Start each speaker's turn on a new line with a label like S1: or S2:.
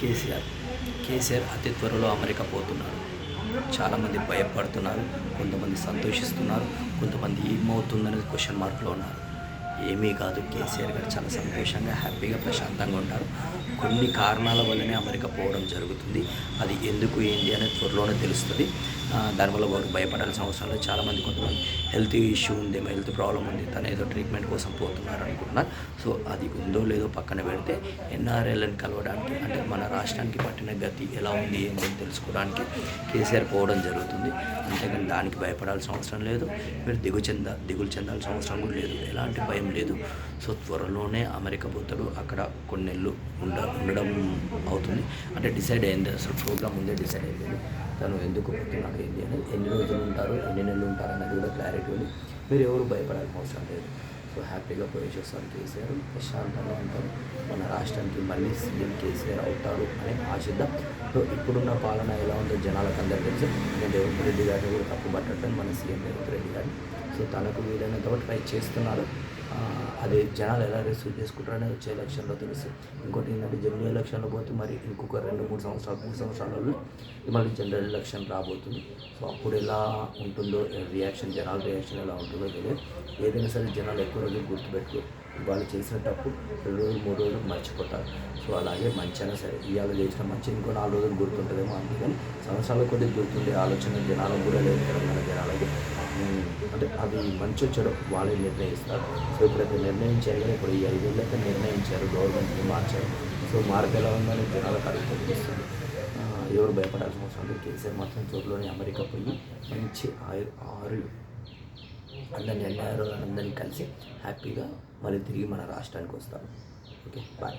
S1: కేసీఆర్ కేసీఆర్ అతి త్వరలో అమెరికా పోతున్నారు. చాలామంది భయపడుతున్నారు కొంతమంది సంతోషిస్తున్నారు కొంతమంది ఏమవుతుందనేది క్వశ్చన్ మార్క్లో ఉన్నారు. ఏమీ కాదు. కేసీఆర్ గారు చాలా సంతోషంగా హ్యాపీగా ప్రశాంతంగా ఉంటారు. కొన్ని కారణాల వల్లనే అమెరికా పోవడం జరుగుతుంది. అది ఎందుకు ఏంటి అనేది త్వరలోనే తెలుస్తుంది. దానివల్ల వారు భయపడాల్సిన అవసరం లేదు. చాలామంది కొంతమంది హెల్త్ ఇష్యూ ఉంది హెల్త్ ప్రాబ్లం ఉంది తను ఏదో ట్రీట్మెంట్ కోసం పోతున్నారు అనుకుంటున్నారు సో అది ఉందో లేదో పక్కన పెడితే ఎన్ఆర్ఎల్ని కలవడానికి అంటే మన రాష్ట్రానికి పట్టిన గతి ఎలా ఉంది ఏంటి అని తెలుసుకోవడానికి కేసీఆర్ పోవడం జరుగుతుంది. అంతేకాని దానికి భయపడాల్సిన అవసరం లేదు. మీరు దిగు చెంద దిగులు చెందాల్సిన అవసరం కూడా లేదు. ఎలాంటి భయం లేదు. సో త్వరలోనే అమెరికా పోతాడు అక్కడ కొన్ని నెలలు ఉండ ఉండడం అవుతుంది. అంటే డిసైడ్ అయింది. అసలు ప్రోగ్రామ్ ముందే డిసైడ్ అయింది. తను ఎందుకు పోతున్నాడు ఏంటి అని ఎన్ని రోజులు ఉంటారు ఎన్ని నెలలు ఉంటారు అనేది కూడా క్లారిటీ ఉంది. మీరు ఎవరు భయపడాల్సిన అవసరం లేదు. సో హ్యాపీగా పోయేసి వస్తారు కేసీఆర్. ప్రశాంతంగా ఉంటారు. మన రాష్ట్రానికి మళ్ళీ సీఎం కేసీఆర్ అవుతాడు అని ఆశిద్దాం. సో ఇప్పుడున్న పాలన ఎలా ఉందో జనాలకు అందరూ తెలుసు. నేను రేవంత్ రెడ్డి గారిని కూడా తప్పు పట్టడం మన సీఎం రేవంత్ రెడ్డి గారిని. సో తనకు వీలైనంత ట్రై చేస్తున్నారు. అదే జనాలు ఎలా రిసీవ్ చేసుకుంటారు అనేది వచ్చే ఎలక్షన్లో తెలుసు. ఇంకోటి ఏంటంటే జనరల్ ఎలక్షన్లో పోతే మరి ఇంకొక రెండు మూడు సంవత్సరాలు మూడు సంవత్సరాలలో మళ్ళీ జనరల్ ఎలక్షన్ రాబోతుంది. సో అప్పుడు ఎలా ఉంటుందో రియాక్షన్ జనాల రియాక్షన్ ఎలా ఉంటుందో తెలియదు. ఏదైనా సరే జనాలు ఎక్కువ రోజులు గుర్తుపెట్టుకో వాళ్ళు చేసిన తప్పు రెండు రోజులు మూడు రోజులు మర్చిపోతారు. సో అలాగే మంచి అయినా సరే ఇవాళ చేసిన మంచి ఇంకో నాలుగు రోజులు గుర్తుంటుందేమో అందుకని సంవత్సరాల కొద్దిగా గుర్తుండే ఆలోచన జనాలకు కూడా లేదు. తెలంగాణ జనాలకి. అంటే అది మంచి చెడు వాళ్ళే నిర్ణయిస్తారు. సో ఇప్పుడైతే నిర్ణయించారు కానీ ఇప్పుడు ఈ ఐదేళ్ళు అయితే నిర్ణయించారు గవర్నమెంట్ని మార్చారు. సో మార్పు ఎలా ఉందని జనాలకు అర్థం చేస్తుంది ఎవరు భయపడాల్సిన అవసరం లేదు. కేసీఆర్ మాత్రం త్వరలోనే అమెరికా పోయి మంచి ఆరు ఆరు అందరిని అన్నారు అందరినీ కలిసి హ్యాపీగా మళ్ళీ తిరిగి మన రాష్ట్రానికి వస్తారు. Okay bye.